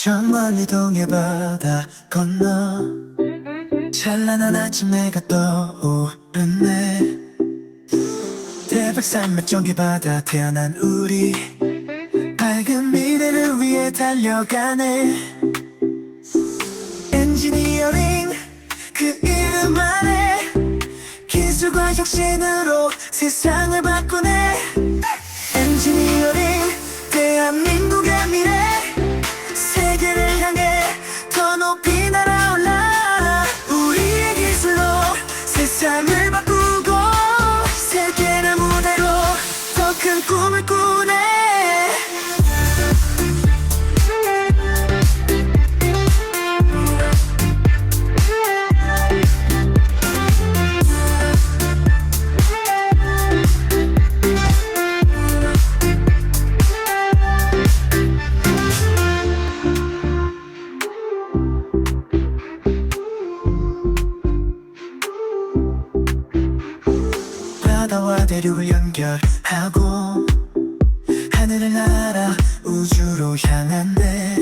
저 멀리 동해 바다 건너. 찬란한 아침 해가 떠오르네 대백산 맥종기 바다 태어난 우리. 밝은 미래를 위해 달려가네. 엔지니어링 그 이름 안에 기술과 혁신으로 세상을 바꾸네. 엔지니어링 더큰 꿈을 바다와 대륙을 연결하고 하늘을 날아 우주로 향한대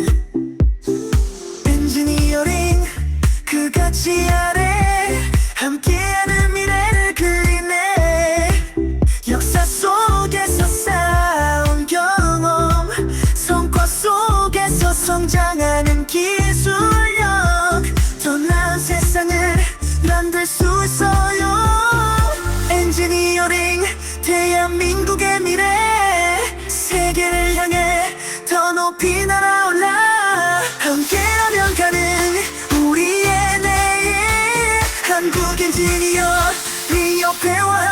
엔지니어링 그 가치 아래 대한민국의 미래. 세계를 향해 더 높이 날아올라. 함께하면 가능 우리의 내일. 한국 엔지니어 네 옆에 와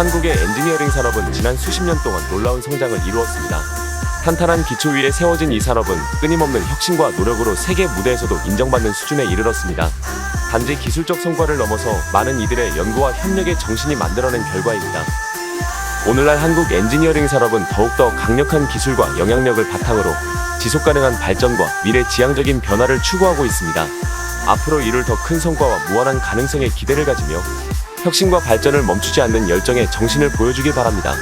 한국의 엔지니어링 산업은 지난 수십 년 동안 놀라운 성장을 이루었습니다. 탄탄한 기초 위에 세워진 이 산업은 끊임없는 혁신과 노력으로 세계 무대에서도 인정받는 수준에 이르렀습니다. 단지 기술적 성과를 넘어서 많은 이들의 연구와 협력의 정신이 만들어낸 결과입니다. 오늘날 한국 엔지니어링 산업은 더욱더 강력한 기술과 영향력을 바탕으로 지속 가능한 발전과 미래 지향적인 변화를 추구하고 있습니다. 앞으로 이룰 더 큰 성과와 무한한 가능성에 기대를 가지며 혁신과 발전을 멈추지 않는 열정의 정신을 보여주길 바랍니다.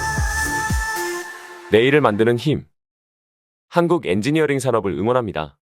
내일을 만드는 힘. 한국 엔지니어링 산업을 응원합니다.